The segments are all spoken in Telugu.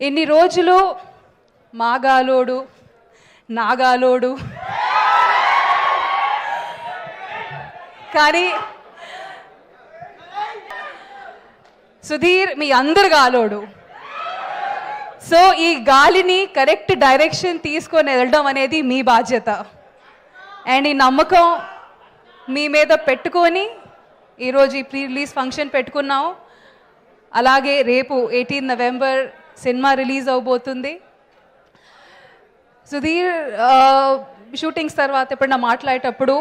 ఇన్ని రోజులు? మాగాలోడు నాగాలోడు. కానీ సుధీర్ మీ అందరు గాలోడు. సో ఈ గాలిని కరెక్ట్ డైరెక్షన్ తీసుకొని వెళ్ళడం అనేది మీ బాధ్యత. అండ్ ఈ నమ్మకం మీ మీద పెట్టుకొని ఈరోజు ఈ ప్రీ రిలీజ్ ఫంక్షన్ పెట్టుకున్నాం. అలాగే రేపు ఎయిటీన్ నవంబర్ సినిమా రిలీజ్ అవబోతుంది. సుధీర్ షూటింగ్స్ తర్వాత ఎప్పుడన్నా మాట్లాడేటప్పుడు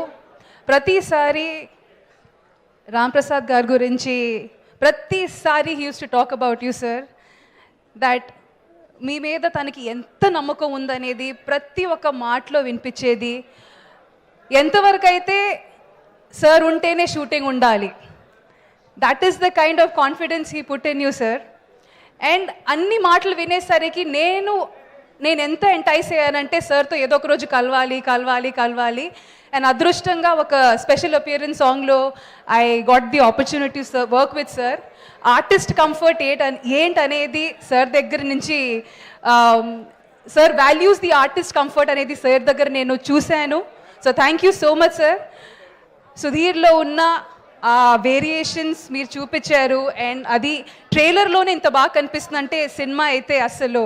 ప్రతిసారి రాంప్రసాద్ గారి గురించి ప్రతిసారి he uses to talk about you sir that మీ మీద తనకి ఎంత నమ్మకం ఉందనేది ప్రతి ఒక్క మాటలో వినిపించేది. ఎంతవరకు అయితే సార్ ఉంటేనే షూటింగ్ ఉండాలి. That is the kind of confidence he put in you sir and అన్ని మాటలు వినేసరికి నేను నేను ఎంత ఎంటైస్ అయ్యానంటే సార్తో ఏదో ఒక రోజు కలవాలి కలవాలి కలవాలి. అండ్ అదృష్టంగా ఒక స్పెషల్ అపియరెన్స్ సాంగ్లో I got the opportunity sir work with sir artist comfort ఏంట ఏంటనేది సార్ దగ్గర నుంచి sir values the artist comfort అనేది సార్ దగ్గర నేను చూశాను. So thank you so much sir సుధీర్లో ఉన్న ఆ వేరియేషన్స్ మీరు చూపించారు అండ్ అది ట్రైలర్లోనే ఇంత బాగా కనిపిస్తుందంటే సినిమా అయితే అసలు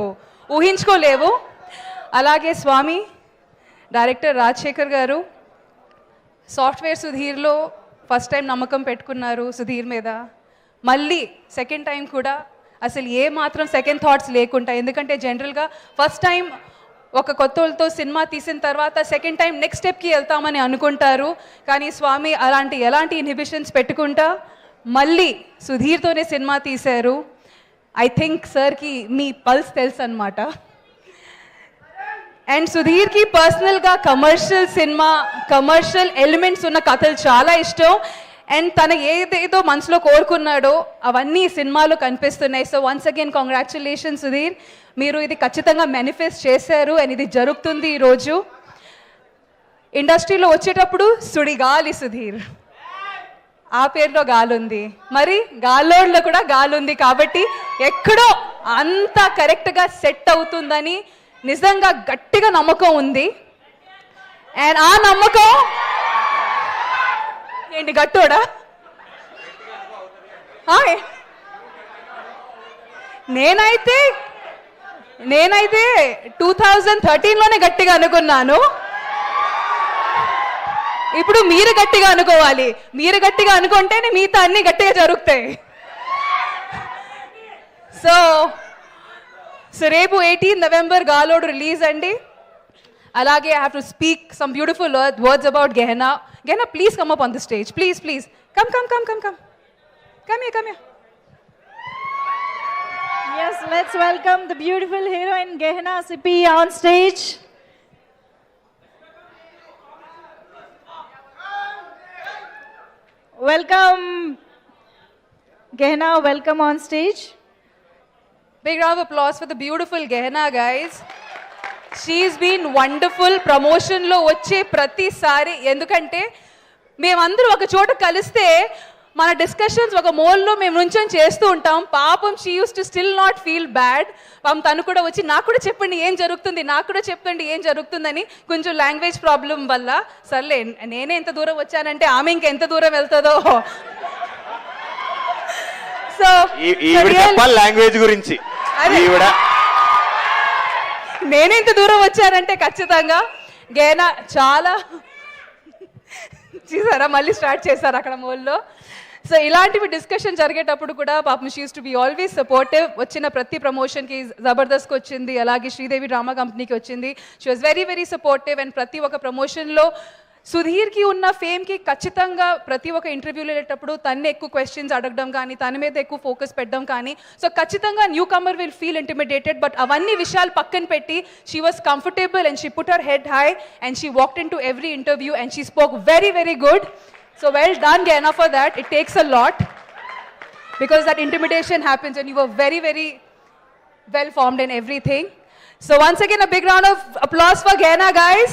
ఊహించుకోలేవు. అలాగే స్వామి డైరెక్టర్ రాజశేఖర్ గారు సాఫ్ట్వేర్ సుధీర్లో ఫస్ట్ టైం నమ్మకం పెట్టుకున్నారు సుధీర్ మీద. మళ్ళీ సెకండ్ టైం కూడా అసలు ఏ మాత్రం సెకండ్ థాట్స్ లేకుండా ఎందుకంటే జనరల్గా ఫస్ట్ టైం ఒక కొత్త వాళ్ళతో సినిమా తీసిన తర్వాత సెకండ్ టైం నెక్స్ట్ స్టెప్కి వెళ్తామని అనుకుంటారు. కానీ స్వామి అలాంటి ఎలాంటి ఇన్హిబిషన్స్ పెట్టుకుంటా? మళ్ళీ సుధీర్తోనే సినిమా తీశారు. ఐ థింక్ సార్కి మీ పల్స్ తెలుసు అనమాట అండ్ సుధీర్కి పర్సనల్గా కమర్షియల్ సినిమా కమర్షియల్ ఎలిమెంట్స్ ఉన్న కథలు చాలా ఇష్టం. అండ్ తన ఏదేదో మనసులో కోరుకున్నాడో అవన్నీ సినిమాలు సినిమాలో కనిపిస్తున్నాయి. So once again congratulation Sudheer. మీరు ఇది ఖచ్చితంగా మేనిఫెస్ట్ చేశారు అండ్ ఇది జరుగుతుంది ఈరోజు ఇండస్ట్రీలో వచ్చేటప్పుడు సుడి గాలి సుధీర్. ఆ పేరులో గాలుంది. ఉంది మరి గాలోడ్లో కూడా గాలుంది ఉంది కాబట్టి ఎక్కడో అంత కరెక్ట్గా సెట్ అవుతుందని నిజంగా గట్టిగా నమ్మకం ఉంది. అండ్ ఆ నమ్మకం ఏంటి గట్టోడా? హాయ్ నేనైతే నేనైతే టూ థౌజండ్ థర్టీన్లోనే గట్టిగా అనుకున్నాను. ఇప్పుడు మీరు గట్టిగా అనుకోవాలి. మీరు గట్టిగా అనుకుంటేనే మిగతా అన్ని గట్టిగా జరుగుతాయి. సో సో రేపు ఎయిటీన్ నవంబర్ గాలోడు రిలీజ్ అండి. Alage, I have to speak some beautiful words about Gehenna. Gehenna, please come up on the stage. Please, please. Come, come, come, come, come. Come here, come here. Yes, let's welcome the beautiful heroine Gehenna Sippy on stage. Welcome, Gehenna, welcome on stage. Big round of applause for the beautiful Gehenna, guys. She's been wonderful ప్రమోషన్లో వచ్చే ప్రతిసారి. ఎందుకంటే మేమందరూ ఒక చోట కలిస్తే మన డిస్కషన్స్ ఒక మోల్లో మేము నుంచొని చేస్తూ ఉంటాం. పాపం she used to still not feel bad పాపం తను కూడా వచ్చి నాకు కూడా చెప్పండి ఏం జరుగుతుంది? నాకు కూడా చెప్పండి ఏం జరుగుతుందని కొంచెం లాంగ్వేజ్ ప్రాబ్లం వల్ల సర్లే నేనే ఎంత దూరం వచ్చానంటే ఆమె ఇంకెంత దూరం వెళ్తుందో. సో లాంగ్వేజ్ గురించి. నేనే ఇంత దూరం వచ్చానంటే ఖచ్చితంగా గేనా చాలా చూసారా? మళ్ళీ స్టార్ట్ చేశారు అక్కడ మోల్లో సో ఇలాంటివి డిస్కషన్ జరిగేటప్పుడు కూడా పాపం she's to be always supportive వచ్చిన ప్రతి ప్రమోషన్కి జబర్దస్త్కి వచ్చింది అలాగే శ్రీదేవి డ్రామా కంపెనీకి వచ్చింది. She was very very supportive and ప్రతి ఒక్క ప్రమోషన్లో సుధీర్కి ఉన్న ఫేమ్కి ఖచ్చితంగా ప్రతి ఒక్క ఇంటర్వ్యూలో వెళ్ళేటప్పుడు తన్నే ఎక్కువ క్వశ్చన్స్ అడగడం కానీ తన మీద ఎక్కువ ఫోకస్ పెట్టడం కానీ సో ఖచ్చితంగా newcomer will feel intimidated but అవన్నీ విషయాలు పక్కన పెట్టి she was comfortable and she put her head high and she walked into every interview and she spoke very very good so well done గెనా for that it takes a lot because that intimidation happens and you were very, very well formed in everything. So once again, a big round of applause for Gena, guys.